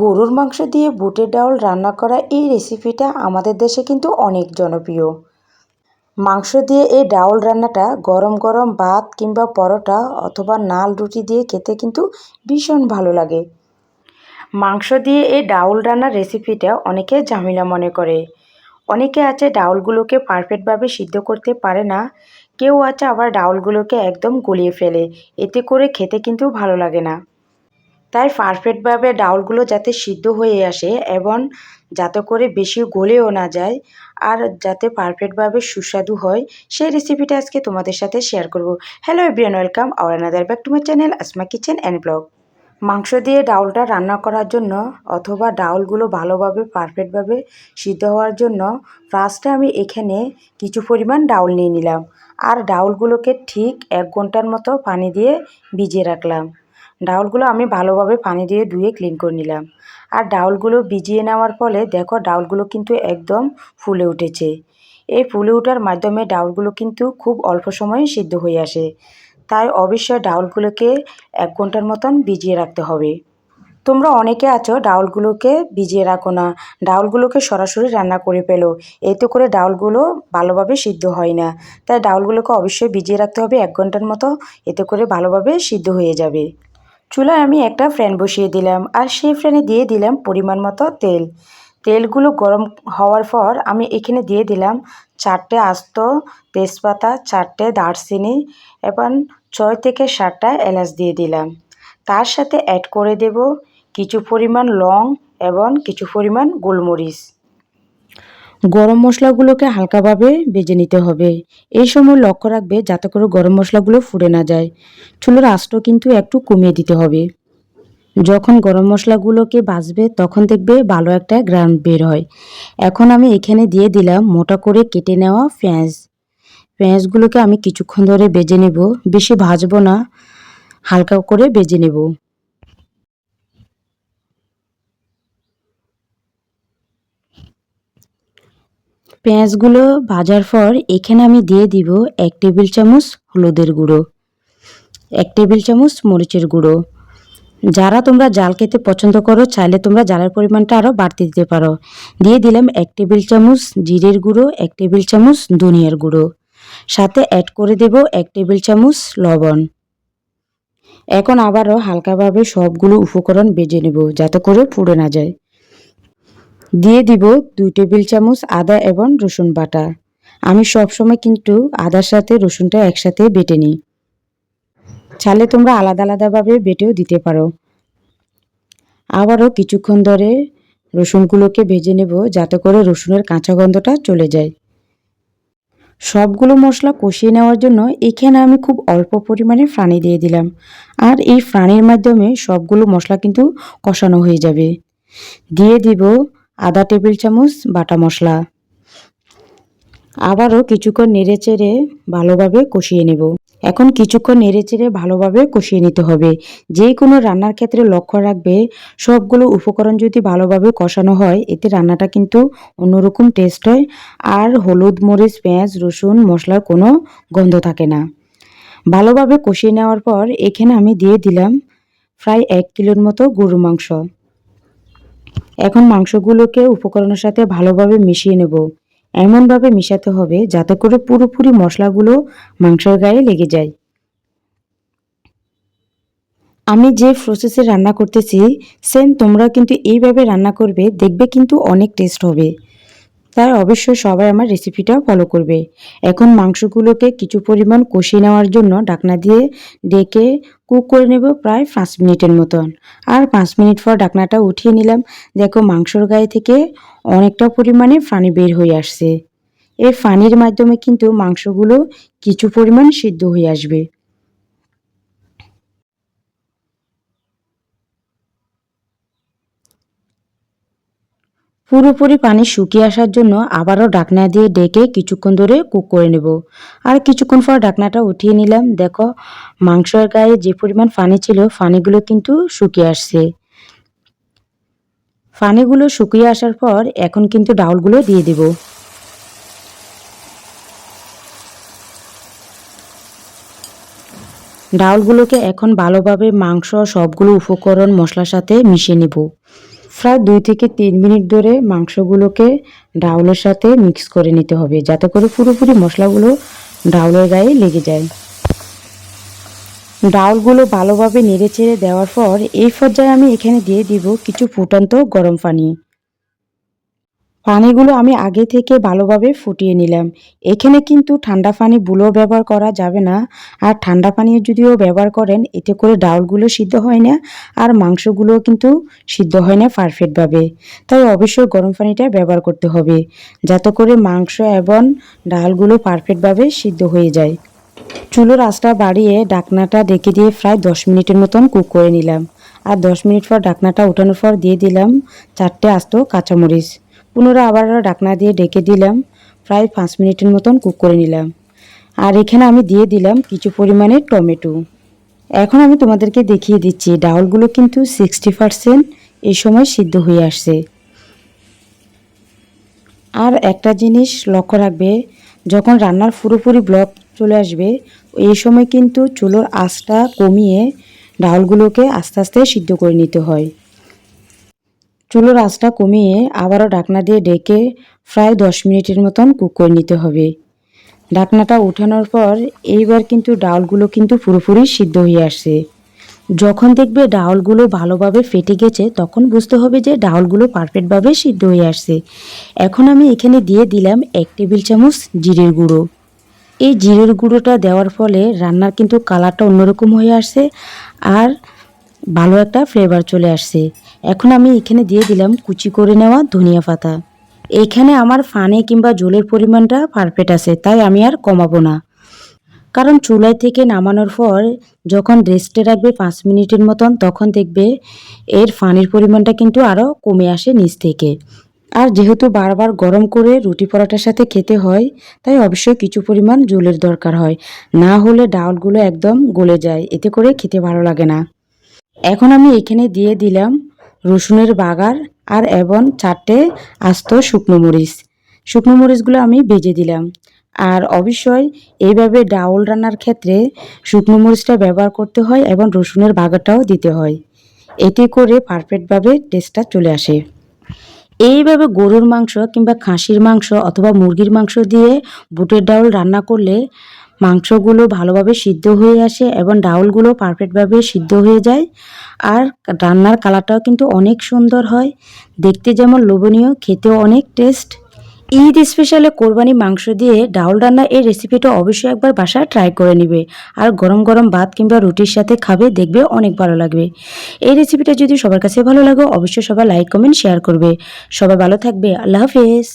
গরুর মাংস দিয়ে বুটের ডাউল রান্না করা এই রেসিপিটা আমাদের দেশে কিন্তু অনেক জনপ্রিয়। মাংস দিয়ে এই ডাউল রান্নাটা গরম গরম ভাত কিংবা পরোটা অথবা নাল রুটি দিয়ে খেতে কিন্তু ভীষণ ভালো লাগে। মাংস দিয়ে এই ডাউল রান্নার রেসিপিটা অনেকে ঝামেলা মনে করে। অনেকে আছে ডাউলগুলোকে পারফেক্টভাবে সিদ্ধ করতে পারে না, কেউ আছে আবার ডাউলগুলোকে একদম গলিয়ে ফেলে, এতে করে খেতে কিন্তু ভালো লাগে না। তাই পারফেক্টভাবে ডাউলগুলো যাতে সিদ্ধ হয়ে আসে এবং যাতে করে বেশি গলেও না যায় আর যাতে পারফেক্টভাবে সুস্বাদু হয়, সেই রেসিপিটা আজকে তোমাদের সাথে শেয়ার করব। Hello everyone welcome our another back to my channel Asma kitchen and blog মাংস দিয়ে ডাউলটা রান্না করার জন্য অথবা ডাউলগুলো ভালোভাবে পারফেক্টভাবে সিদ্ধ হওয়ার জন্য ফার্স্টে আমি এখানে কিছু পরিমাণ ডাউল নিয়ে নিলাম। আর ডাউলগুলোকে ঠিক এক ঘণ্টার মতো পানি দিয়ে ভিজিয়ে রাখলাম। ডাউলগুলো আমি ভালোভাবে পানি দিয়ে ধুয়ে ক্লিন করে নিলাম। আর ডাউলগুলো ভিজিয়ে নেওয়ার ফলে দেখো ডাউলগুলো কিন্তু একদম ফুলে উঠেছে। এই ফুলে ওঠার মাধ্যমে ডাউলগুলো কিন্তু খুব অল্প সময়ে সিদ্ধ হয়ে আসে। তাই অবশ্যই ডাউলগুলোকে এক ঘণ্টার মতন ভিজিয়ে রাখতে হবে। তোমরা অনেকে আছো ডাউলগুলোকে ভিজিয়ে রাখো না। ডাউলগুলোকে সরাসরি রান্না করে ফেলো। এতে করে ডাউলগুলো ভালোভাবে সিদ্ধ হয় না। তাই ডাউলগুলোকে অবশ্যই ভিজিয়ে রাখতে হবে এক ঘণ্টার মতো। এতে করে ভালোভাবে সিদ্ধ হয়ে যাবে। চুলায় আমি একটা ফ্যান বসিয়ে দিলাম আর সেই ফ্যানে দিয়ে দিলাম পরিমাণ মতো তেল। তেলগুলো গরম হওয়ার পর আমি এখানে দিয়ে দিলাম চারটে আস্ত তেজপাতা, চারটে দারচিনি এবং ছয় থেকে সাতটা এলাচ দিয়ে দিলাম। তার সাথে অ্যাড করে দেব কিছু পরিমাণ লং এবং কিছু পরিমাণ গোলমরিচ। গরম মশলাগুলোকে হালকাভাবে ভেজে নিতে হবে। এই সময় লক্ষ্য রাখবে যাতে করে গরম মশলাগুলো ফুটে না যায়। চুলোর আঁচটা কিন্তু একটু কমিয়ে দিতে হবে। যখন গরম মশলাগুলোকে বাজবে তখন দেখবে ভালো একটা গ্রান বের হয়। এখন আমি এখানে দিয়ে দিলাম মোটা করে কেটে নেওয়া পেঁয়াজ। পেঁয়াজগুলোকে আমি কিছুক্ষণ ধরে বেজে নেব। বেশি ভাজবো না। হালকা করে বেজে নেব। পেঁয়াজগুলো ভাজার পর এখানে আমি দিয়ে দিব এক টেবিল চামচ হলুদের গুঁড়ো, এক টেবিল চামচ মরিচের গুঁড়ো। যারা তোমরা জাল খেতে পছন্দ করো, চাইলে তোমরা জালের পরিমাণটা আরও বাড়তে দিতে পারো। দিয়ে দিলাম এক টেবিল চামচ জিরের গুঁড়ো, এক টেবিল চামচ ধনিয়ার গুঁড়ো। সাথে অ্যাড করে দেব এক টেবিল চামচ লবণ। এখন আবারও হালকাভাবে সবগুলো উপকরণ বেজে নেব যাতে করে পুড়ে না যায়। দিয়ে দিব দুই টেবিল চামচ আদা এবং রসুন বাটা। আমি সবসময় কিন্তু আদার সাথে রসুনটা একসাথে বেটে নিই। চালে তোমরা আলাদা আলাদাভাবে বেটেও দিতে পারো। আবারও কিছুক্ষণ ধরে রসুনগুলোকে ভেজে নেব যাতে করে রসুনের কাঁচা গন্ধটা চলে যায়। সবগুলো মশলা কষিয়ে নেওয়ার জন্য এখানে আমি খুব অল্প পরিমাণে ফ্রানি দিয়ে দিলাম। আর এই ফ্রানির মাধ্যমে সবগুলো মশলা কিন্তু কষানো হয়ে যাবে। দিয়ে দিব আধা টেবিল চামচ, বাটা মশলা। আবারও কিছুক্ষণ নেড়ে চেড়ে ভালোভাবে কষিয়ে নেব। এখন কিছুক্ষণ নেড়ে চেড়ে ভালোভাবে কষিয়ে নিতে হবে। যে কোনো রান্নার ক্ষেত্রে লক্ষ্য রাখবে, সবগুলো উপকরণ যদি ভালোভাবে কষানো হয়, এতে রান্নাটা কিন্তু অন্যরকম টেস্ট হয় আর হলুদ, মরিচ, পেঁয়াজ, রসুন, মশলার কোনো গন্ধ থাকে না। ভালোভাবে কষিয়ে নেওয়ার পর এখানে আমি দিয়ে দিলাম প্রায় এক কিলোর মতো গরু মাংস। এখন মাংসগুলোকে উপকরণের সাথে ভালোভাবে মিশিয়ে নেব। এমনভাবে মিশাতে হবে যাতে করে পুরোপুরি মশলাগুলো মাংসের গায়ে লেগে যায়। আমি যে প্রসেসে রান্না করতেছি সেম তোমরা কিন্তু এইভাবে রান্না করবে, দেখবে কিন্তু অনেক টেস্ট হবে। তাই অবশ্যই সবাই আমার রেসিপিটা ফলো করবে। এখন মাংসগুলোকে কিছু পরিমাণ কষিয়ে নেওয়ার জন্য ডাকনা দিয়ে ডেকে কুক করে নেব প্রায় পাঁচ মিনিটের মতন। আর পাঁচ মিনিট পর ডাকনাটা উঠিয়ে নিলাম। দেখো মাংসর গায়ে থেকে অনেকটা পরিমাণে পানি বের হয়ে আসছে। এই পানির মাধ্যমে কিন্তু মাংসগুলো কিছু পরিমাণ সিদ্ধ হয়ে আসবে। পুরোপুরি পানি শুকিয়ে আসার জন্য আবারও ডাকনা দিয়ে ডেকে কিছুক্ষণ ধরে কুক করে নেব। আর কিছুক্ষণ পর ডাকনাটা উঠিয়ে নিলাম। দেখো, মাংসের গায়ে যে পরিমাণ পানি ছিল, পানিগুলো কিন্তু শুকিয়ে আসছে। পানিগুলো শুকিয়ে আসার পর এখন কিন্তু ডাউলগুলো দিয়ে দেব। ডাউলগুলোকে এখন ভালোভাবে মাংস সবগুলো উপকরণ মশলার সাথে মিশিয়ে নেব। প্রায় দুই থেকে তিন মিনিট ধরে মাংসগুলোকে ডাউলের সাথে মিক্স করে নিতে হবে, যাতে করে পুরোপুরি মশলাগুলো ডাউলের গায়ে লেগে যায়। ডাউলগুলো ভালোভাবে নেড়ে চেড়ে দেওয়ার পর এই পর্যায়ে আমি এখানে দিয়ে দিব কিছু ফুটন্ত গরম পানি। পানিগুলো আমি আগে থেকে ভালোভাবে ফুটিয়ে নিলাম। এখানে কিন্তু ঠান্ডা পানি বুলো ব্যবহার করা যাবে না। আর ঠান্ডা পানি যদিও ব্যবহার করেন, এতে করে ডাউলগুলো সিদ্ধ হয় না আর মাংসগুলোও কিন্তু সিদ্ধ হয় না পারফেক্টভাবে। তাই অবশ্যই গরম পানিটা ব্যবহার করতে হবে, যাতে করে মাংস এবং ডালগুলো পারফেক্টভাবে সিদ্ধ হয়ে যায়। চুলোর আঁচটা বাড়িয়ে ডাকনাটা ডেকে দিয়ে প্রায় দশ মিনিটের মতন কুক করে নিলাম। আর দশ মিনিট পর ডাকনাটা উঠানোর পর দিয়ে দিলাম চারটে আস্ত কাঁচামরিচ। পুনরায় আবার ডাকনা দিয়ে ডেকে দিলাম, প্রায় পাঁচ মিনিটের মতন কুক করে নিলাম। আর এখানে আমি দিয়ে দিলাম কিছু পরিমাণে টমেটো। এখন আমি তোমাদেরকে দেখিয়ে দিচ্ছি, ডাউলগুলো কিন্তু সিক্সটি পারসেন্ট এই সময় সিদ্ধ হয়ে আসছে। আর একটা জিনিস লক্ষ্য রাখবে, যখন রান্নার পুরোপুরি ব্লক চলে আসবে এই সময় কিন্তু চুলোর আঁচটা কমিয়ে ডাউলগুলোকে আস্তে আস্তে সিদ্ধ করে নিতে হয়। চুলোর আঁচটা কমিয়ে আবারও ঢাকনা দিয়ে ডেকে প্রায় দশ মিনিটের মতন কুক করে নিতে হবে। ঢাকনাটা উঠানোর পর এইবার কিন্তু ডাউলগুলো কিন্তু পুরোপুরি সিদ্ধ হয়ে আসছে। যখন দেখবে ডাউলগুলো ভালোভাবে ফেটে গেছে, তখন বুঝতে হবে যে ডাউলগুলো পারফেক্টভাবে সিদ্ধ হয়ে আসছে। এখন আমি এখানে দিয়ে দিলাম এক টেবিল চামচ জিরের গুঁড়ো। এই জিরের গুঁড়োটা দেওয়ার ফলে রান্নার কিন্তু কালারটা অন্যরকম হয়ে আসছে আর ভালো একটা ফ্লেভার চলে আসছে। এখন আমি এখানে দিয়ে দিলাম কুচি করে নেওয়া ধনিয়া পাতা। এইখানে আমার ফানে কিংবা জলের পরিমাণটা পারফেক্ট আছে, তাই আমি আর কমাবো না। কারণ চুলায় থেকে নামানোর পর যখন রেস্টে রাখবে পাঁচ মিনিটের মতন, তখন দেখবে এর ফানির পরিমাণটা কিন্তু আরও কমে আসে নিচ থেকে। আর যেহেতু বারবার গরম করে রুটি পরোটার সাথে খেতে হয়, তাই অবশ্যই কিছু পরিমাণ জলের দরকার হয়। না হলে ডাউলগুলো একদম গলে যায়, এতে করে খেতে ভালো লাগে না। এখন আমি এখানে দিয়ে দিলাম রসুনের বাগার আর এবং চারটে আস্ত শুকনো মরিচ। শুকনো মরিচগুলো আমি ভেজে দিলাম। আর অবশ্যই এইভাবে ডাউল রান্নার ক্ষেত্রে শুকনো মরিচটা ব্যবহার করতে হয় এবং রসুনের বাগারটাও দিতে হয়। এতে করে পারফেক্টভাবে টেস্টটা চলে আসে। এইভাবে গরুর মাংস কিংবা খাসির মাংস অথবা মুরগির মাংস দিয়ে বুটের ডাউল রান্না করলে মাংসগুলো ভালোভাবে সিদ্ধ হয়ে আসে এবং ডাউলগুলো পারফেক্টভাবে সিদ্ধ হয়ে যায়। আর রান্নার কালারটাও কিন্তু অনেক সুন্দর হয়। দেখতে যেমন লোভনীয়, খেতেও অনেক টেস্ট। ঈদ স্পেশালে কোরবানি মাংস দিয়ে ডাউল রান্না এই রেসিপিটা অবশ্যই একবার বাসায় ট্রাই করে নিবে। আর গরম গরম ভাত কিংবা রুটির সাথে খাবে, দেখবে অনেক ভালো লাগবে। এই রেসিপিটা যদি সবার কাছে ভালো লাগে, অবশ্যই সবাই লাইক কমেন্ট শেয়ার করবে। সবাই ভালো থাকবে। আল্লাহ হাফেজ।